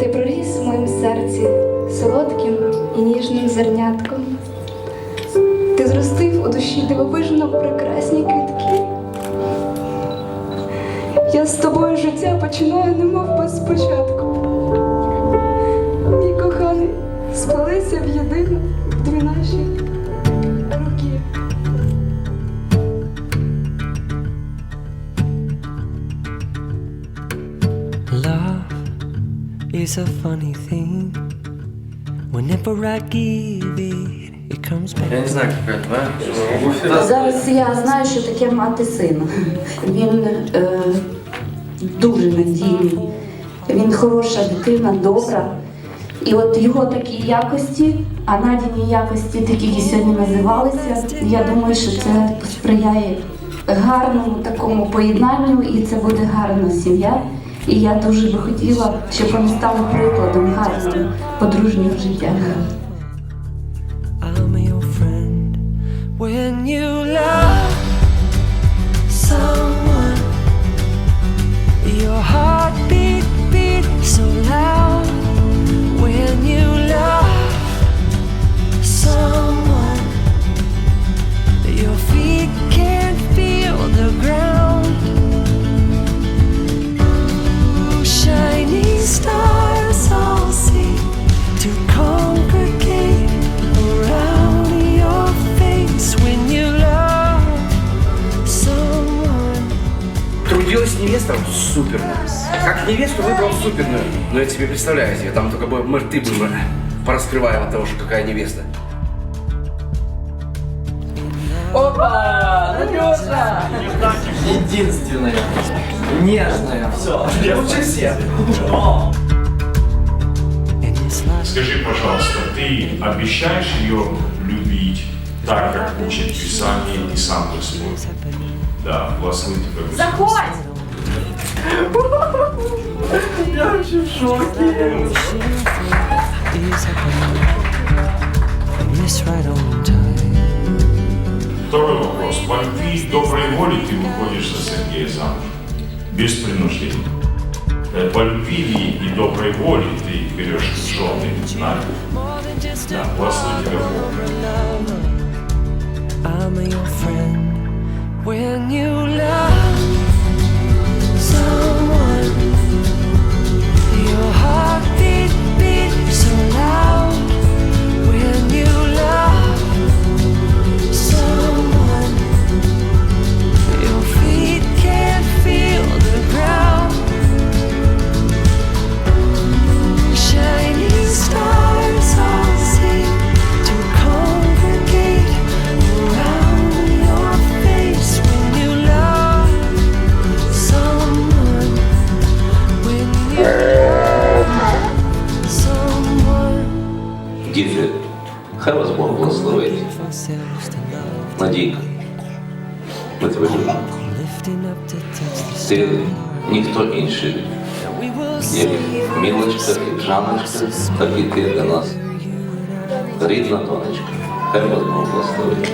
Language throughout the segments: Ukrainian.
Ти проріс в моїм серці солодким і ніжним зернятком. Ти зростив у душі дивовижно прекрасні квітки. Я з тобою життя починаю, немов без спочатку. Is a funny thing. Whenever I give it, it comes back. Я не знаю, какая твоя. Зараз я знаю, що таке мати сина. Він е, дуже надійний, він хороша дитина, добра. І от його такі якості, а Надіні якості, такі, які сьогодні називалися, я думаю, що це сприяє гарному такому поєднанню, і це буде гарна сім'я. І я дуже би хотіла, щоб вони стали прикладом гарним подружніх життя. I'm your friend. When you Трудилась невеста суперно. Как невесту выбрал суперную. Но я тебе представляю себе, там только бы, может, ты бы пораскрываем от того, что какая невеста. Опа! Надежда! Единственная. Нежная. Все. Лучше всех. Скажи, пожалуйста, ты обещаешь ее любить так, как учит Писание и сам Господь? Да, благослови тебя Господь. Заходь! Я вообще в шоке. Второй вопрос. По любви и доброй воле ты выходишь за Сергея замуж? Без принуждения. Э, По любви ли и доброй воле ты берешь жены just Да, благослови тебя Бог. I'm your friend Діти, хай вас Бог благословить. Надійка, ми тебе любимо. Ти ніхто інший. Як Мілочка, як Жаночка, так і ти для нас. Рідна донечка. Хай вас Бог благословить.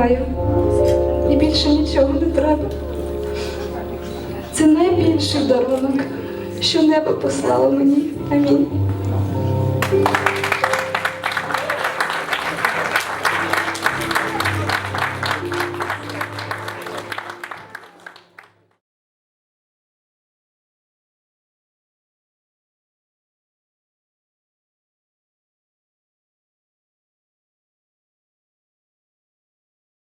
Маю, і більше нічого не треба. Це найбільший дарунок, що небо послало мені. Амінь.